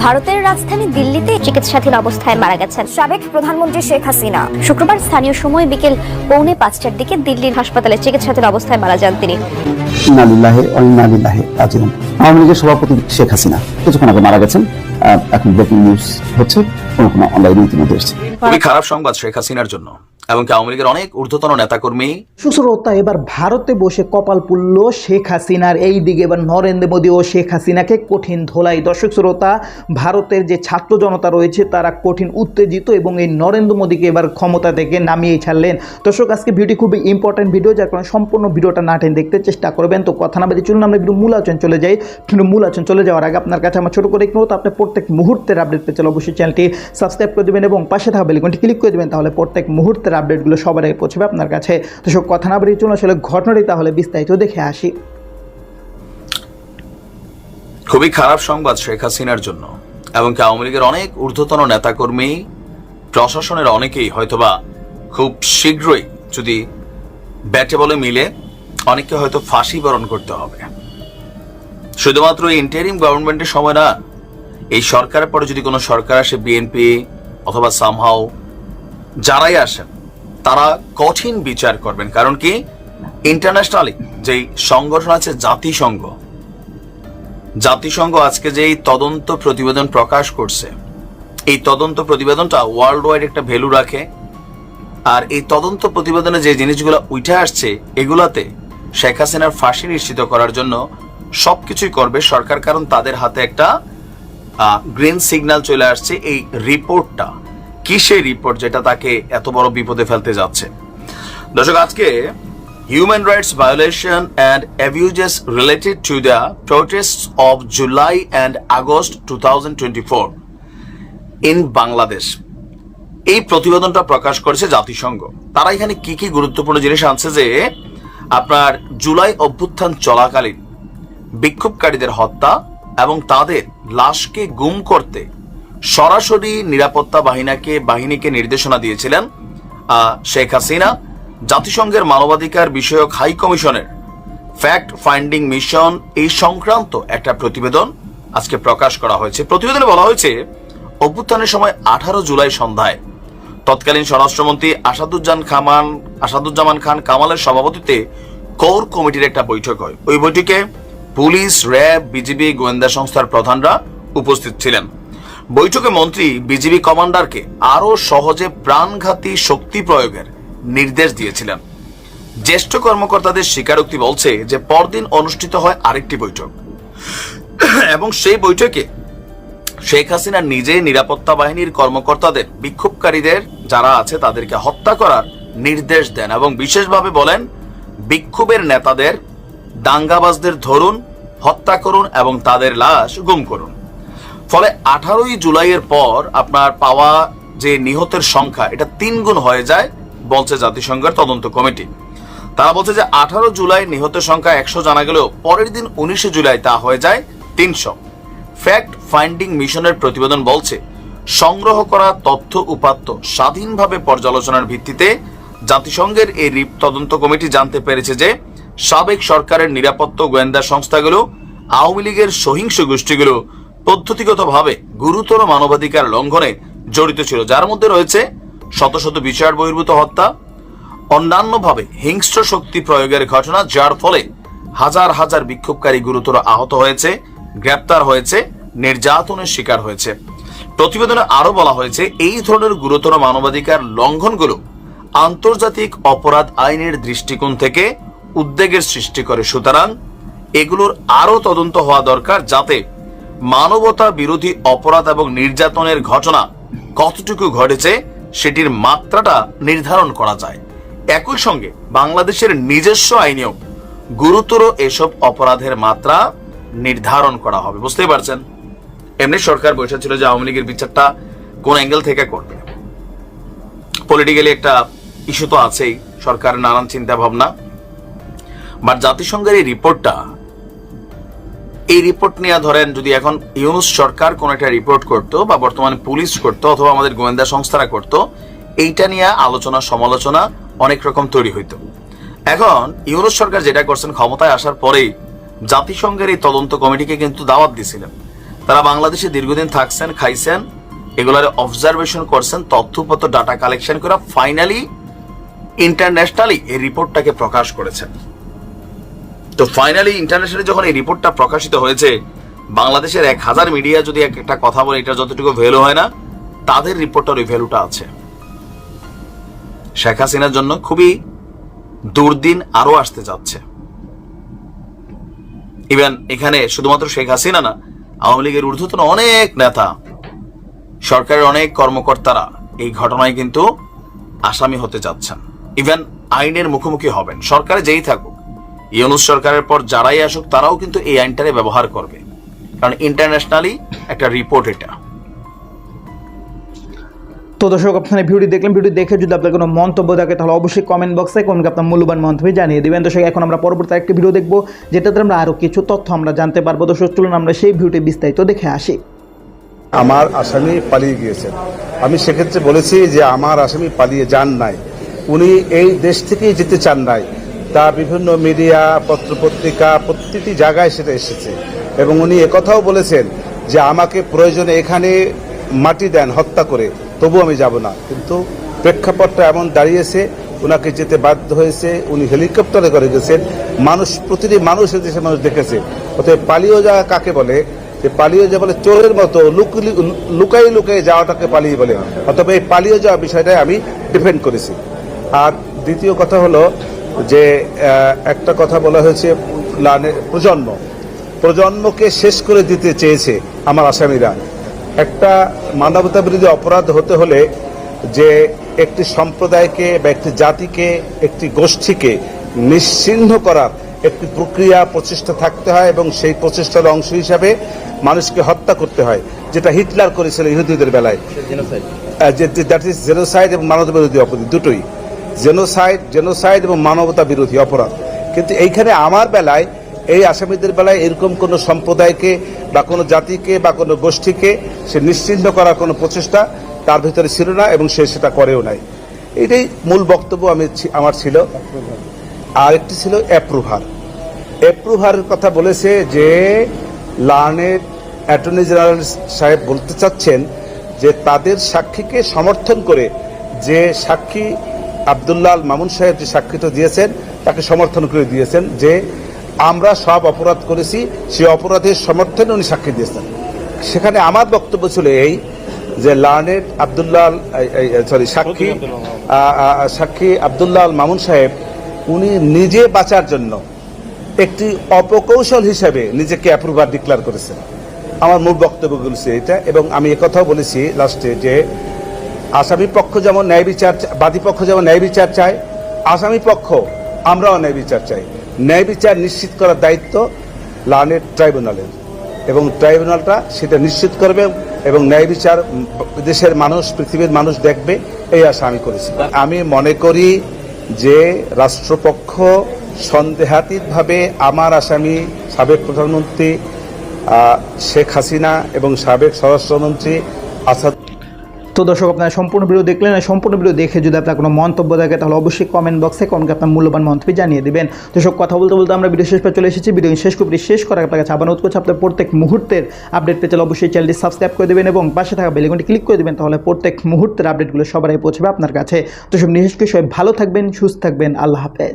ভারতের রাজধানী দিল্লিতে চিকিৎসাধীন অবস্থায় মারা গেছেন সাবেক প্রধানমন্ত্রী শেখ হাসিনা। শুক্রবার স্থানীয় সময় বিকেল পৌনে পাঁচটার দিকে দিল্লির হাসপাতালে চিকিৎসাধীন অবস্থায় মারা যান তিনি। আওয়ামী লীগের সভাপতি শেখ হাসিনা কিছুক্ষণ আগে মারা গেছেন। আহ, এখন ব্রেকিং নিউজ হচ্ছে কোনো কোনো অনলাইনে ইতিমধ্যে এসেছে। খুবই খারাপ সংবাদ শেখ হাসিনার জন্য। এবং আওয়ামী লীগের অনেক ঊর্ধ্বতন নেতাকর্মী। সুশ্রোতা এবার ভারতে বসে কপাল পুলল শেখ হাসিনার এই দিকে এবার নরেন্দ্র মোদী ও শেখ হাসিনাকে কঠিন ধোলাই। দর্শক শ্রোতা ভারতের যে ছাত্র জনতা রয়েছে তারা কঠিন উত্তেজিত এবং এই নরেন্দ্র মোদীকে এবার ক্ষমতা থেকে নামিয়ে ছাড়লেন। দর্শক আজকে ভিডিও খুবই ইম্পর্টেন্ট ভিডিও যার কারণে সম্পূর্ণ ভিডিওটা না টেনে দেখতে চেষ্টা করবেন। তো কথা না বাদে চলুন আমরা ভিডিও মূল আলোচনা চলে যাই। মূল আলোচনা চলে যাওয়ার আগে আপনার কাছে আমার ছোট করে একটু অনুরোধ, আপনি প্রত্যেক মুহূর্তের আপডেট পেতে চাইলে অবশ্যই চ্যানেলটি সাবস্ক্রাইব করে দেবেন এবং পাশে থাকা বেলিকনটি ক্লিক করে দেবেন তাহলে প্রত্যেক মুহূর্তের আপডেটগুলো সবার আগে পৌঁছবে আপনার কাছে। তো সব কথা না বাড়িয়ে চলুন, আসলে ঘটনাটি তাহলে বিস্তারিত দেখে আসি। খুবই খারাপ সংবাদ শেখ হাসিনার জন্য এবং কি আওয়ামী লীগের অনেক ঊর্ধ্বতন নেতাকর্মী, প্রশাসনের অনেকেই হয়তোবা খুব শীঘ্রই যদি ব্যাটে বলে মিলে, অনেককে হয়তো ফাঁসি বরণ করতে হবে। শুধুমাত্র ইন্টারিম গভর্নমেন্টের সময় না, এই সরকারের পরে যদি কোনো সরকার আসে বিএনপি অথবা সামহাও যারাই আসেন তারা কঠিন বিচার করবেন। কারণ কি? ইন্টারন্যাশনালি যেই সংগঠন আছে, জাতিসংঘ। জাতিসংঘ আজকে যে তদন্ত প্রতিবেদন প্রকাশ করছে, এই তদন্ত প্রতিবেদনটা ওয়ার্ল্ড ওয়াইড একটা ভ্যালু রাখে। আর এই তদন্ত প্রতিবেদনে যে জিনিসগুলো উঠে আসছে, এগুলাতে শেখ হাসিনার ফাঁসি নিশ্চিত করার জন্য সবকিছুই করবে সরকার, কারণ তাদের হাতে একটা গ্রিন সিগন্যাল চলে আসছে এই রিপোর্টটা কি সেই রিপোর্ট যেটা তাকে এত বড় বিপদে ফেলতে যাচ্ছে? দর্শক, আজকে human rights violation and abuses related to the protests of July and August 2024 in Bangladesh এই প্রতিবেদনটা প্রকাশ করেছে জাতিসংঘ। তারা এখানে কি কি গুরুত্বপূর্ণ জিনিস আনছে যে, আপনার জুলাই অভ্যুত্থান চলাকালীন বিক্ষোভকারীদের হত্যা এবং তাদের লাশকে গুম করতে সরাসরি নিরাপত্তা বাহিনীকে বাহিনীকে নির্দেশনা দিয়েছিলেন শেখ হাসিনা, জাতিসংঘের মানবাধিকার বিষয়ক হাই কমিশনের ফ্যাক্ট ফাইন্ডিং মিশন এই সংক্রান্ত একটা প্রতিবেদন আজকে প্রকাশ করা হয়েছে। প্রতিবেদনে বলা হয়েছে, অভ্যুত্থানের সময় আঠারো জুলাই সন্ধ্যায় তৎকালীন স্বরাষ্ট্রমন্ত্রী আসাদুজ্জান খামান, আসাদুজ্জামান খান কামালের সভাপতিত্বে কোর কমিটির একটা বৈঠক হয়। ওই বৈঠকে পুলিশ, র্যাব, বিজিবি, গোয়েন্দা সংস্থার প্রধানরা উপস্থিত ছিলেন। বৈঠকে মন্ত্রী, বিজিবি কমান্ডারকে আরও সহজে প্রাণঘাতী শক্তি প্রয়োগের নির্দেশ দিয়েছিলেন। জ্যেষ্ঠ কর্মকর্তাদের স্বীকারোক্তি বলছে যে পরদিন অনুষ্ঠিত হয় আরেকটি বৈঠক। এবং সেই বৈঠকে শেখ হাসিনা নিজে নিরাপত্তা বাহিনীর কর্মকর্তাদের, বিক্ষোভকারীদের যারা আছে তাদেরকে হত্যা করার নির্দেশ দেন এবং বিশেষভাবে বলেন, বিক্ষোভের নেতাদের দাঙ্গাবাজদের ধরুন, হত্যা করুন এবং তাদের লাশ গুম করুন। ফলে আঠারোই জুলাইয়ের পর আপনার পাওয়া যে নিহতের সংখ্যা, এটা তিন গুণ হয়ে যায়, বলছে জাতিসংঘের তদন্ত কমিটি। তারা বলছে যে আঠারো জুলাই নিহতের সংখ্যা একশো জানা গেলেও পরের দিন উনিশে জুলাই তা হয়ে যায় তিনশো। ফ্যাক্ট ফাইন্ডিং মিশনের প্রতিবেদন বলছে, সংগ্রহ করা তথ্য উপাত্ত স্বাধীনভাবে পর্যালোচনার ভিত্তিতে জাতিসংঘের এই রিপ তদন্ত কমিটি জানতে পেরেছে যে সাবেক সরকারের নিরাপত্তা গোয়েন্দা সংস্থাগুলো, আওয়ামী লীগের সহিংস গোষ্ঠীগুলো পদ্ধতিগতভাবে গুরুতর মানবাধিকার লঙ্ঘনে জড়িত ছিল, যার মধ্যে রয়েছে শত শত বিচার বহির্ভূত হত্যা, অন্যান্যভাবে হিংস্র শক্তি প্রয়োগের ঘটনা, যার ফলে হাজার হাজার বিক্ষোভকারী গুরুতর আহত হয়েছে, গ্রেপ্তার হয়েছে, নির্যাতনের শিকার হয়েছে। প্রতিবেদনে আরও বলা হয়েছে, এই ধরনের গুরুতর মানবাধিকার লঙ্ঘনগুলো আন্তর্জাতিক অপরাধ আইনের দৃষ্টিকোণ থেকে উদ্বেগের সৃষ্টি করে। সুতরাং এগুলোর আরও তদন্ত হওয়া দরকার যাতে মানবতা বিরোধী অপরাধ এবং নির্যাতনের ঘটনা কতটুকু ঘটেছে, সেটির মাত্রাটা নির্ধারণ করা যায়। একই সঙ্গে বাংলাদেশের নিজস্ব আইনেও গুরুতর এসব অপরাধের মাত্রা নির্ধারণ করা হবে। বুঝতেই পারছেন? এমনি সরকার বসেছিল যে আওয়ামী লীগের বিচারটা কোন অ্যাঙ্গেল থেকে করবে। পলিটিক্যালি একটা ইস্যু তো আছেই, সরকারের নানান চিন্তা ভাবনা বাট জাতিসংঘের এই রিপোর্টটা এই রিপোর্ট নিয়ে ধরেন যদি এখন ইউনুস সরকার কোন একটা রিপোর্ট করত বা বর্তমানে পুলিশ করত অথবা আমাদের গোয়েন্দা সংস্থারা করত, এইটা নিয়ে আলোচনা, সমালোচনা অনেক রকম তৈরি হইত। এখন ইউনুস সরকার যেটা করছেন ক্ষমতায় আসার পরেই জাতিসংঘের এই তদন্ত কমিটিকে কিন্তু দাওয়াত দিছিলেন। তারা বাংলাদেশে দীর্ঘদিন থাকছেন, খাইছেন, এগুলার অবজারভেশন করছেন, তথ্যপত্র ডাটা কালেকশন করা ফাইনালি ইন্টারন্যাশনালি এই রিপোর্টটাকে প্রকাশ করেছেন। তো ফাইনালি ইন্টারন্যাশনালি যখন এই রিপোর্টটা প্রকাশিত হয়েছে, বাংলাদেশের এক হাজার মিডিয়া যদি এক- একটা কথা বলে এটা যতটুকু ভ্যালু হয় না, তাদের রিপোর্টার ওই ভ্যালুটা আছে। শেখ হাসিনার জন্য খুবই দুর্দিন আরও আসতে যাচ্ছে। ইভেন এখানে শুধুমাত্র শেখ হাসিনা না, আওয়ামী লীগের ঊর্ধ্বতন অনেক নেতা, সরকারের অনেক কর্মকর্তারা এই ঘটনায় কিন্তু আসামি হতে যাচ্ছেন। ইভেন আইনের মুখোমুখি হবেন। সরকারে যেই থাকুক ইউনুস সরকারের পর যারাই আসুক তারাও কিন্তু এই আইনটারে ব্যবহার করবে। কারণ ইন্টারন্যাশনালি একটা রিপোর্ট এটা। তো দর্শক আপনারা ভিডিও দেখলেন ভিডিও দেখে যদি আপনার কোনো মন্তব্য থাকে তাহলে অবশ্যই কমেন্ট বক্সে কোনকে আপনার মূল্যবান মন্তব্য জানিয়ে দেবেন। দর্শক এখন আমরা পরবর্তী একটি ভিডিও দেখব যেটাতে আমরা আরও কিছু তথ্য আমরা জানতে পারব। দর্শক চলুন আমরা সেই ভিডিওটি বিস্তারিত দেখে আসি। আমার আসামি পালিয়ে গিয়েছেন। আমি সেক্ষেত্রে বলেছি যে আমার আসামি পালিয়ে যান নাই। উনি এই দেশ থেকেই যেতে চান নাই। তা বিভিন্ন মিডিয়া পত্রপত্রিকা প্রতিটি জায়গায় সেটা এসেছে। এবং উনি একথাও বলেছেন যে আমাকে প্রয়োজনে এখানে মাটি দেন, হত্যা করে তবু আমি যাব না। কিন্তু প্রেক্ষাপটটা এমন দাঁড়িয়েছে ওনাকে যেতে বাধ্য হয়েছে, উনি হেলিকপ্টারে করে গেছেন। মানুষ, প্রতিটি মানুষ দেশের মানুষ দেখেছে। অতএব পালিয়ে যাওয়া কাকে বলে? যে পালিয়ে যাওয়া বলে চোরের মতো লুকাই লুকাই যাওয়াটাকে পালিয়ে বলে। অথবা এই পালিয়ে যাওয়া বিষয়টাই আমি ডিফেন্ড করেছি। আর দ্বিতীয় কথা হলো যে একটা কথা বলা হয়েছে প্রজন্ম। প্রজন্মকে শেষ করে দিতে চেয়েছে আমার আসামিরা। একটা মানবতা বিরোধী অপরাধ হতে হলে যে একটি সম্প্রদায়কে বা একটি জাতিকে একটি গোষ্ঠীকে নিশ্চিহ্ন করার একটি প্রক্রিয়া প্রচেষ্টা থাকতে হয় এবং সেই প্রচেষ্টার অংশ হিসাবে মানুষকে হত্যা করতে হয় যেটা হিটলার করেছিল ইহুদিদের বেলায়। দ্যাট ইজ জেনোসাইড এবং মানবতা বিরোধী অপরাধ দুটোই। জেনোসাইড জেনোসাইড এবং মানবতা বিরোধী অপরাধ। কিন্তু এইখানে আমার বেলায়, এই আসামিদের বেলায় এরকম কোনো সম্প্রদায়কে বা কোনো জাতিকে বা কোনো গোষ্ঠীকে সে নিশ্চিহ্ন করার কোনো প্রচেষ্টা তার ভিতরে ছিল না এবং সে সেটা করেও নাই। এটাই মূল বক্তব্য আমি আমার ছিল। আর একটি ছিল অ্যাপ্রুভার অ্যাপ্রুভারের কথা বলেছে যে লার্নের অ্যাটর্নি জেনারেল সাহেব বলতে চাচ্ছেন যে তাদের সাক্ষীকে সমর্থন করে যে সাক্ষী আবদুল্লাহ আল মামুন সাহেব যে সাক্ষীটা দিয়েছেন তাকে সমর্থন করে দিয়েছেন যে আমরা সব অপরাধ করেছি সেই অপরাধের সমর্থনে উনি সাক্ষী দিয়েছেন। সেখানে আমার বক্তব্য ছিল এই যে লার্নেড আবদুল্লাহ সরি সাক্ষী সাক্ষী আবদুল্লাহ মামুন সাহেব উনি নিজে বাঁচার জন্য একটি অপকৌশল হিসেবে নিজেকে অ্যাপ্রুভার ডিক্লেয়ার করেছেন। আমার মূল বক্তব্যগুলো ছিল এটা এবং আমি একথাও বলেছি লাস্টে যে আসামি পক্ষ যেমন ন্যায় বিচার বাদী পক্ষ যেমন ন্যায় বিচার চায়, আসামি পক্ষ আমরাও ন্যায় বিচার চাই। ন্যায় বিচার নিশ্চিত করার দায়িত্ব লার্নেড ট্রাইব্যুনালের। এবং ট্রাইব্যুনালটা সেটা নিশ্চিত করবে এবং ন্যায় বিচার দেশের মানুষ, পৃথিবীর মানুষ দেখবে, এই আশা আমি করেছি। আমি মনে করি যে রাষ্ট্রপক্ষ সন্দেহাতীতভাবে আমার আসামি সাবেক প্রধানমন্ত্রী শেখ হাসিনা এবং সাবেক স্বরাষ্ট্রমন্ত্রী আসাদ তো দর্শক, আপনারা সম্পূর্ণ ভিডিও দেখলেন সম্পূর্ণ ভিডিও দেখে যদি আপনার কোনো মন্তব্য থাকে, তাহলে অবশ্যই কমেন্ট বক্সে কমেন্ট আপনার মূল্যবান মন্তব্য জানিয়ে দেবেন। দর্শক, কথা বলতে বলতে আমরা ভিডিও শেষ পর চলে এসেছি। ভিডিও শেষ করে, শেষ করার আপনার কাছে আবার করছি, আপনার প্রত্যেক মুহূর্তের আপডেট পেতে অবশ্যই চ্যানেলটি সাবস্ক্রাইব করে দেবেন এবং পাশে থাকা বেলিকনটি ক্লিক করে দেবেন, তাহলে প্রত্যেক মুহূর্তের আপডেটগুলো আগে পৌঁছবে আপনার কাছে। তো সব নিশ্চয়ই সবাই ভালো থাকবেন, সুস্থ থাকবেন। আল্লাহ হাফেজ।